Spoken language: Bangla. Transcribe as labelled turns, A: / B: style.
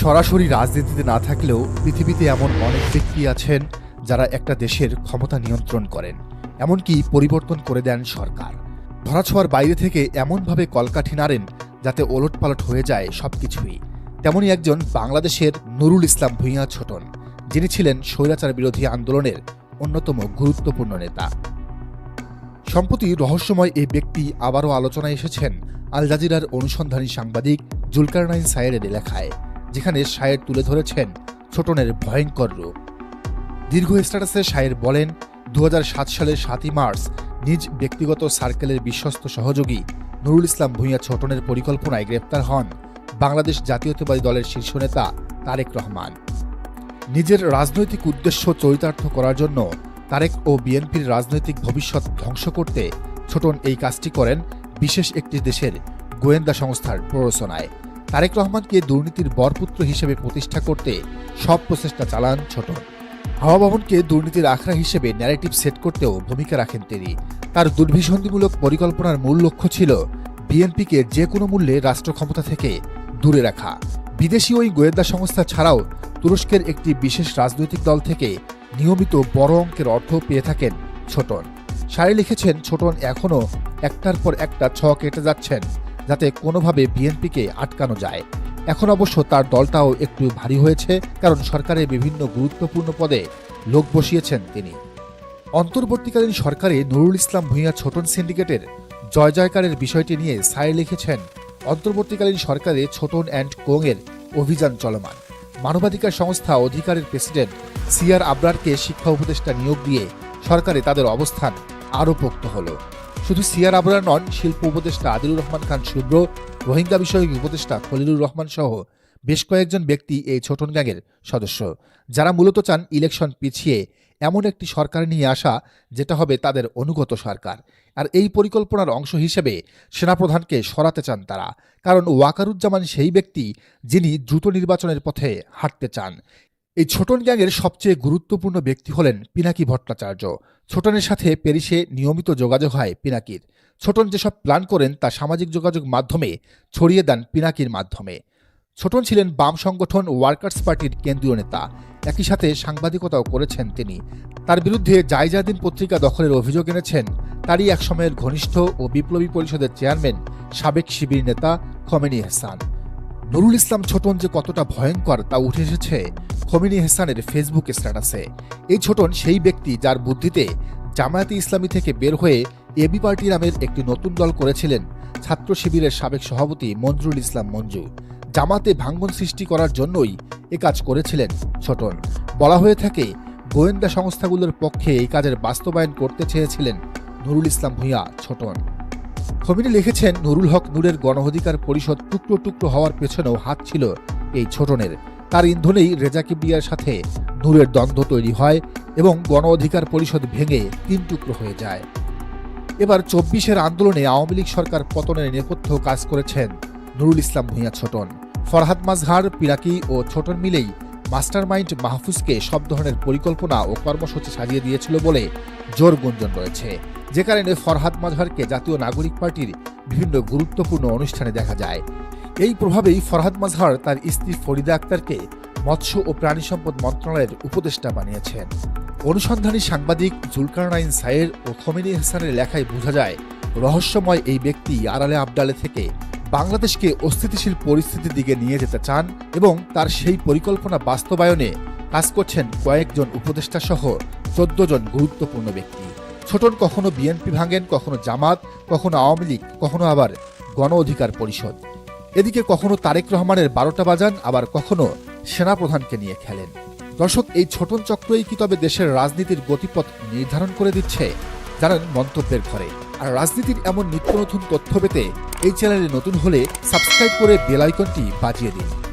A: সরাসরি রাজনীতিতে না থাকলেও পৃথিবীতে এমন অনেক ব্যক্তি আছেন যারা একটা দেশের ক্ষমতা নিয়ন্ত্রণ করেন, এমনকি পরিবর্তন করে দেন সরকার। ধরাছোঁয়ার বাইরে থেকে এমনভাবে কলকাঠি নাড়েন যাতে ওলটপালট হয়ে যায় সবকিছুই। তেমনই একজন বাংলাদেশের নুরুল ইসলাম ভূঁইয়া ছোটন, যিনি ছিলেন স্বৈরাচার বিরোধী আন্দোলনের অন্যতম গুরুত্বপূর্ণ নেতা। সম্প্রতি রহস্যময় এই ব্যক্তি আবারও আলোচনায় এসেছেন আল জাজিরার অনুসন্ধানী সাংবাদিক জুলকারনাইন সায়েরের লেখায়। যেখানে শায়ের তুলে ধরেছেন ছোটনের ভয়ঙ্কর রূপ। দীর্ঘ স্ট্যাটাসে শায়ের বলেন দু হাজার সাত সালের সাতই মার্চ নিজ ব্যক্তিগত সার্কেলের বিশ্বস্ত সহযোগী নুরুল ইসলাম ভূঁইয়া ছোটনের পরিকল্পনায় গ্রেপ্তার হন বাংলাদেশ জাতীয়তাবাদী দলের শীর্ষ নেতা তারেক রহমান। নিজের রাজনৈতিক উদ্দেশ্য চরিতার্থ করার জন্য তারেক ও বিএনপির রাজনৈতিক ভবিষ্যৎ ধ্বংস করতে ছোটন এই কাজটি করেন বিশেষ একটি দেশের গোয়েন্দা সংস্থার প্ররোচনায়। তারেক রহমানকে দুর্নীতির বরপুত্র হিসেবে প্রতিষ্ঠা করতে সব প্রচেষ্টা চালান ছোটন হাওয়া ভবনকে দুর্নীতির আখড়া হিসেবে ন্যারেটিভ সেট করতেও ভূমিকা রাখেন তিনি। তার দুর্ভিসন্ধিমূলক পরিকল্পনার মূল লক্ষ্য ছিল বিএনপিকে যে কোনো মূল্যে রাষ্ট্র ক্ষমতা থেকে দূরে রাখা। বিদেশি ওই গোয়েন্দা সংস্থা ছাড়াও তুরস্কের একটি বিশেষ রাজনৈতিক দল থেকে নিয়মিত বড় অঙ্কের অর্থ পেয়ে থাকেন ছোটন। সারি লিখেছেন, ছোটন এখনও একটার পর একটা ছ কেটে যাচ্ছেন। যাতে কোনোভাবে বিএনপিকে আটকানো যায়। এখন অবশ্য তার দলটাও একটু ভারী হয়েছে, কারণ সরকারের বিভিন্ন গুরুত্বপূর্ণ পদে লোক বসিয়েছেন তিনি। অন্তর্বর্তীকালীন সরকারে নুরুল ইসলাম ভূঁইয়া ছোটন সিন্ডিকেটের জয় জয়কারের বিষয়টি নিয়ে সায় লিখেছেন অন্তর্বর্তীকালীন সরকারে ছোটন অ্যান্ড কোংয়ের অভিযান চলমান। মানবাধিকার সংস্থা অধিকারের প্রেসিডেন্ট সিআর আবরারকে শিক্ষা উপদেষ্টা নিয়োগ দিয়ে সরকারে তাদের অবস্থান আরও পোক্ত হল। শুধু সিআর আবরার নন, শিল্প উপদেষ্টা আদিলুর রহমান খান শুভ্র, রোহিঙ্গা বিষয়ক উপদেষ্টা খলিলুর রহমান সহ বেশ কয়েকজন ব্যক্তি এই ছোটন গ্যাংয়ের সদস্য। যারা মূলত চান ইলেকশন পিছিয়ে, এমন একটি সরকার নিয়ে আসা, যেটা হবে তাদের অনুগত সরকার। আর এই পরিকল্পনার অংশ হিসেবে সেনাপ্রধানকে সরাতে চান তারা। কারণ ওয়াকারুজ্জামান সেই ব্যক্তি, যিনি দ্রুত নির্বাচনের পথে হাঁটতে চান। এই ছোটন গ্যাংয়ের সবচেয়ে গুরুত্বপূর্ণ ব্যক্তি হলেন পিনাকি ভট্টাচার্য। ছোটনের সাথে প্যারিসে নিয়মিত যোগাযোগ হয় পিনাকির। ছোটন যেসব প্ল্যান করেন, তা সামাজিক যোগাযোগ মাধ্যমে ছড়িয়ে দেন পিনাকির মাধ্যমে। ছোটন ছিলেন বাম সংগঠন ওয়ার্কার্স পার্টির কেন্দ্রীয় নেতা। একই সাথে সাংবাদিকতাও করেছেন তিনি। তার বিরুদ্ধে জায়জাদিন পত্রিকা দখলের অভিযোগ এনেছেন। তারই এক সময়ের ঘনিষ্ঠ ও বিপ্লবী পরিষদের চেয়ারম্যান সাবেক শিবির নেতা খমেনি এহসান। নুরুল ইসলাম ছোটন যে কতটা ভয়ঙ্কর তা উঠে এসেছে খমিনী হেসানের ফেসবুক স্ট্যাটাসে। এই ছোটন সেই ব্যক্তি যার বুদ্ধিতে জামায়াতে ইসলামী থেকে বের হয়ে এবি পার্টি নামের একটি নতুন দল করেছিলেন ছাত্র শিবিরের সাবেক সভাপতি মঞ্জুরুল ইসলাম মঞ্জু। জামাতে ভাঙ্গন সৃষ্টি করার জন্যই এ কাজ করেছিলেন ছোটন। বলা হয়ে থাকে, গোয়েন্দা সংস্থাগুলোর পক্ষে এই কাজের বাস্তবায়ন করতে চেয়েছিলেন নুরুল ইসলাম ভূঁইয়া ছোটন। খমিনি লিখেছেন নুরুল হক নূরের গণ অধিকার পরিষদ টুকরো টুকরো হওয়ার পেছনেও হাত ছিল এই ছোটনের। তার ইন্ধনেই রেজা কিবরিয়ার সাথে নূরের দ্বন্দ্ব তৈরি হয় এবং গণ অধিকার পরিষদ ভেঙে তিন টুকরো হয়ে যায়। এবার চব্বিশের আন্দোলনে আওয়ামী লীগ সরকার পতনের নেপথ্য কাজ করেছেন নুরুল ইসলাম ভূঁইয়া ছোটন। ফরহাদ মাজহার পিরাকি ও ছোটন মিলেই মাস্টারমাইন্ড মাহফুজকে সব ধরনের পরিকল্পনা ও কর্মসূচি সাজিয়ে দিয়েছিল বলে জোর গুঞ্জন রয়েছে। যে কারণে ফরহাদ মাজহারকে জাতীয় নাগরিক পার্টির বিভিন্ন গুরুত্বপূর্ণ অনুষ্ঠানে দেখা যায়। এই প্রভাবেই ফরহাদ মাজহার তার স্ত্রী ফরিদা আক্তারকে মৎস্য ও প্রাণী সম্পদ মন্ত্রণালয়ের উপদেষ্টা বানিয়েছেন। অনুসন্ধানী সাংবাদিক জুলকারনাইন সায়ের ও খমিনী হাসানের লেখায় বোঝা যায়, রহস্যময় এই ব্যক্তি আড়ালে আবডালে থেকে বাংলাদেশকে অস্থিতিশীল পরিস্থিতির দিকে নিয়ে যেতে চান এবং তার সেই পরিকল্পনা বাস্তবায়নে কাজ করছেন কয়েকজন উপদেষ্টা সহ চোদ্দ জন গুরুত্বপূর্ণ ব্যক্তি। ছোটন কখনো বিএনপি ভাঙেন, কখনো জামাত, কখনো আওয়ামী লীগ, কখনো আবার গণ অধিকার পরিষদ। এদিকে কখনো তারেক রহমানের বারোটা বাজান, আবার কখনো সেনাপ্রধানকে নিয়ে খেলেন। দর্শক, এই ছোটন চক্রই কি তবে দেশের রাজনীতির গতিপথ নির্ধারণ করে দিচ্ছে? জানান মন্তব্যের ঘরে। আর রাজনীতির এমন নিত্য নতুন তথ্য পেতে এই চ্যানেলে নতুন হলে সাবস্ক্রাইব করে বেল আইকনটি বাজিয়ে দিন।